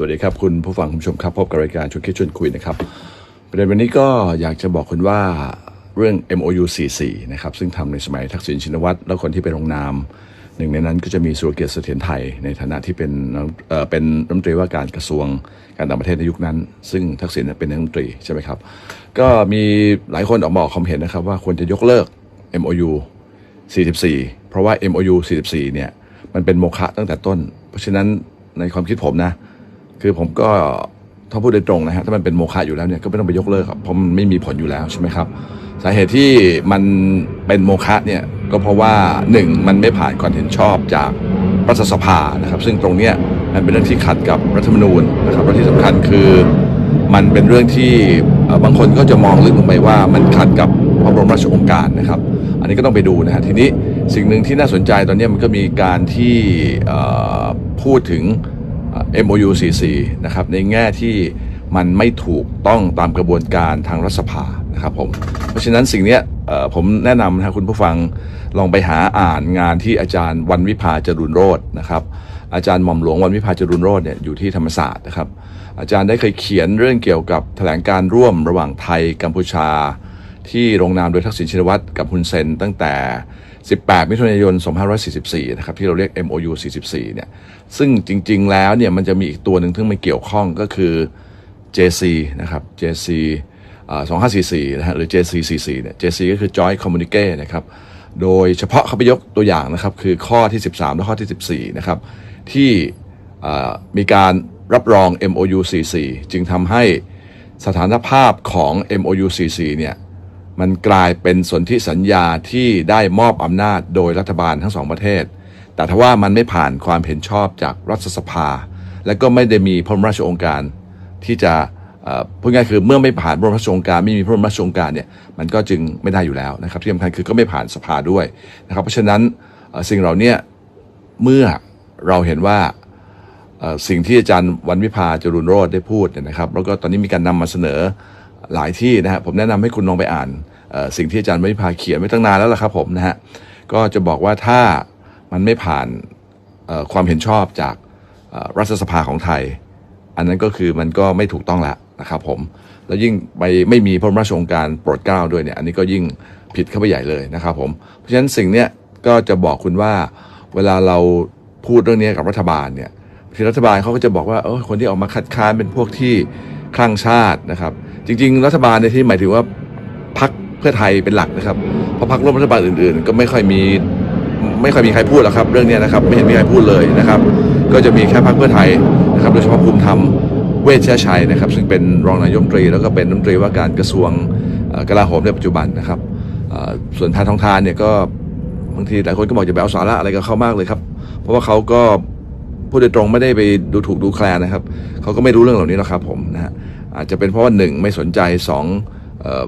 สวัสดีครับ คุณผู้ฟังคุณผู้ชมครับ พบกับรายการชวนคิดชวนคุยนะครับ ประเด็นวันนี้ก็อยากจะบอกคุณว่าเรื่อง MOU 44นะครับซึ่งทำในสมัยทักษิณชินวัตรแล้วคนที่เป็นลงนาม หนึ่งในนั้นก็จะมีสุรเกียรติเสถียรไทย ในฐานะที่เป็นเอ่อเป็นรัฐมนตรีว่าการกระทรวงการต่างประเทศในยุคนั้น ซึ่งทักษิณเป็นรัฐมนตรีใช่ไหมครับ ก็มีหลายคนออกมาออกความเห็นนะครับว่าควรจะยกเลิก MOU 44 เพราะว่า MOU 44เนี่ยมันเป็นโมฆะตั้งแต่ต้น เพราะฉะนั้นในความคิดผมนะ คือผมก็ถ้าพูดโดยตรงนะฮะถ้ามันเป็นโมฆะอยู่แล้วเนี่ยก็ไม่ต้องไปยกเลิกครับเพราะมันไม่มีผลอยู่แล้วใช่ไหมครับ สาเหตุที่มันเป็นโมฆะเนี่ยก็เพราะว่าหนึ่งมันไม่ผ่านความเห็นชอบจากรัฐสภานะครับ ซึ่งตรงเนี้ยมันเป็นเรื่องที่ขัดกับรัฐธรรมนูญนะครับและที่สำคัญคือมันเป็นเรื่องที่บางคนก็จะมองลึกลงไปว่ามันขัดกับพระบรมราชโองการนะครับ อันนี้ก็ต้องไปดูนะฮะทีนี้สิ่งหนึ่งที่น่าสนใจตอนนี้มันก็มีการที่พูดถึง MOU 44นะครับในแง่ที่มันไม่ถูกต้องตามกระบวนการทางรัฐสภานะครับผมเพราะฉะนั้นสิ่งนี้ผมแนะนำนะคุณผู้ฟังลองไปหาอ่านงานที่อาจารย์วันวิภาจรุนโรจน์นะครับอาจารย์หม่อมหลวงวันวิภาจรุนโรจน์เนี่ยอยู่ที่ธรรมศาสตร์นะครับอาจารย์ได้เคยเขียนเรื่องเกี่ยวกับแถลงการร่วมระหว่างไทยกัมพูชา ที่ลงนามโดยทักษิณชินวัตรกับฮุนเซนตั้งแต่ 18 มิถุนายน 2544 นะครับ ที่เราเรียก MOU 44 เนี่ย ซึ่งจริง ๆ แล้วเนี่ย มันจะมีอีกตัวหนึ่งที่มันเกี่ยวข้องก็คือ JC นะครับ JC 2544 นะฮะ หรือ JC44 เนี่ย JC ก็คือ Joint Communique นะครับ โดยเฉพาะเขาไปยกตัวอย่างนะครับ คือข้อที่ 13 และข้อที่ 14 นะครับ ที่มีการรับรอง MOU 44 จึงทำให้สถานภาพของ MOU 44 เนี่ย มันกลายเป็นสนธิสัญญาที่ได้มอบอำนาจโดยรัฐบาลทั้งสองประเทศ แต่ถ้าว่ามันไม่ผ่านความเห็นชอบจากรัฐสภา และก็ไม่ได้มีพระบรมราชโองการที่จะอ่อพูดง่ายคือเมื่อไม่ผ่านพระบรมราชโองการไม่มีพระบรมราชโองการเนี่ยมันก็จึงไม่ได้อยู่แล้วนะครับที่สำคัญคือก็ไม่ผ่านสภาด้วยนะครับเพราะฉะนั้นสิ่งเหล่าเนี้เมื่อเราเห็นว่าสิ่งที่อาจารย์วันวิพาจรุนโรธได้พูดเนี่ยนะครับ แล้วก็ตอนนี้มีการนำมาเสนอ หลายที่นะฮะผมแนะนำให้คุณลองไปอ่านสิ่งที่อาจารย์วิพาเขียนไว้ตั้งนานแล้วล่ะครับผมนะฮะก็จะบอกว่าถ้ามันไม่ผ่านความเห็นชอบจากรัฐสภาของไทย อันนั้นก็คือมันก็ไม่ถูกต้องแล้วนะครับผมแล้วยิ่งไปไม่มีพระราชองการโปรดเกล้าด้วยเนี่ยอันนี้ก็ยิ่งผิดเข้าไปใหญ่เลยนะครับผมเพราะฉะนั้นสิ่งเนี้ยก็จะบอกคุณว่าเวลาเราพูดเรื่องนี้กับรัฐบาลเนี่ยที่รัฐบาลเขาก็จะบอกว่าเออคนที่ออกมาคัดค้านเป็นพวกที่คลั่งชาตินะครับ จริง ๆ รัฐบาลในที่หมายถึงว่าพักเพื่อไทยเป็นหลักนะครับเพราะพักร่วมรัฐบาลอื่น ๆ ก็ไม่ค่อยมีไม่ค่อยมีใครพูดหรอกครับ เรื่องนี้นะครับไม่เห็นมีใครพูดเลยนะครับ ก็จะมีแค่พักเพื่อไทยนะครับโดยเฉพาะภูมิธรรมเวชชชัยนะครับ ซึ่งเป็นรองนายมนตรี แล้วก็เป็นรัฐมนตรีว่าการกระทรวงกลาโหมในปัจจุบันนะครับส่วนทานทองทานเนี่ยก็บางทีหลายคนก็บอกจะไปเอาสาระอะไรกับเขามากเลยครับ เพราะว่าเขาก็พูดโดยตรงไม่ได้ไปดูถูกดูแคลนนะครับเขาก็ไม่รู้เรื่องเหล่านี้หรอกครับผมนะฮะ อาจจะเป็นเพราะว่าหนึ่งไม่สนใจสองออ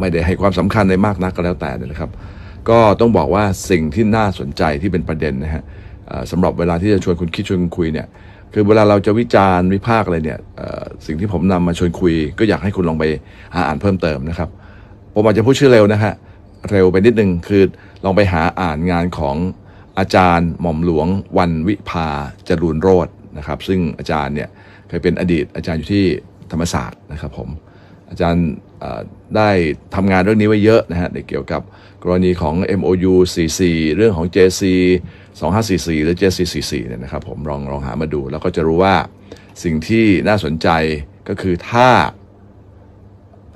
ไม่ได้ให้ความสำคัญในมากนักก็แล้วแต่นะครับ ก็ต้องบอกว่าสิ่งที่น่าสนใจที่เป็นประเด็นนะฮะสำหรับเวลาที่จะชวนคุณคิดชวนคุณคุยเนี่ยคือเวลาเราจะวิจารณ์วิพากษ์อะไรเนี่ยสิ่งที่ผมนำมาชวนคุย ก็อยากให้คุณลองไปหาอ่านเพิ่มเติมนะครับผมอาจจะพูดชื่อเร็วนะฮะเร็วไปนิดนึงคือลองไปหาอ่านงานของอาจารย์หม่อมหลวงวันวิภาจรูนโรจนะครับ ซึ่งอาจารย์เนี่ยเคยเป็นอดีตอาจารย์อยู่ที่ ธรรมศาสตร์นะครับผมอาจารย์ได้ทำงานเรื่องนี้ไว้เยอะนะฮะในเกี่ยวกับกรณีของ MOU 44 เรื่องของ JC 2544 หรือ JC 44เนี่ยนะครับผมลองลองหามาดู แล้วก็จะรู้ว่าสิ่งที่น่าสนใจก็คือถ้า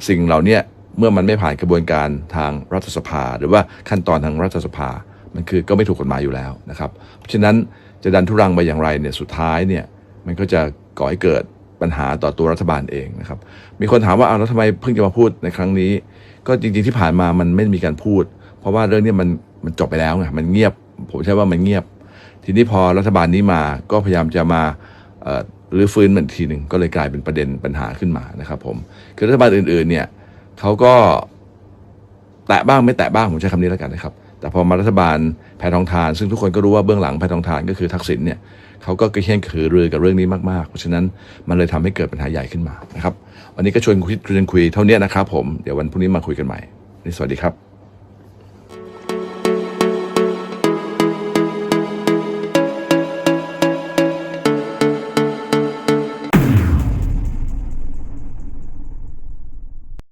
สิ่งเหล่านี้เมื่อมันไม่ผ่านกระบวนการทางรัฐสภา หรือว่าขั้นตอนทางรัฐสภา มันคือก็ไม่ถูกกฎหมายอยู่แล้วนะครับ เพราะฉะนั้นจะดันทุรังไปอย่างไรเนี่ยสุดท้ายเนี่ยมันก็จะก่อให้เกิด ปัญหาต่อตัวรัฐบาลเองนะครับ มีคนถามว่าเอาแล้วทำไมเพิ่งจะมาพูดในครั้งนี้ ก็จริงๆที่ผ่านมามันไม่มีการพูด เพราะว่าเรื่องนี้มันมันจบไปแล้วไงมันเงียบ ผมใช้ว่ามันเงียบ ทีนี้พอรัฐบาลนี้มาก็พยายามจะมาเอ่อรื้อฟื้นเหมันทีหนึ่งก็เลยกลายเป็นประเด็นปัญหาขึ้นมานะครับ ผมคือรัฐบาลอื่นๆเนี่ยเขาก็แตะบ้างไม่แตะบ้างผมใช้คำนี้แล้วกันนะครับ แต่พอมารัฐบาลแพทองทาน ซึ่งทุกคนก็รู้ว่าเบื้องหลังแพทองทานก็คือทักษิณเนี่ย เขาก็กระเที่ยนขือรือกับเรื่องนี้มากๆ เพราะฉะนั้นมันเลยทำให้เกิดปัญหาใหญ่ขึ้นมานะครับ วันนี้ก็ชวนคุยชวนคุยเท่านี้นะครับผม เดี๋ยววันพรุ่งนี้มาคุยกันใหม่นี่สวัสดีครับ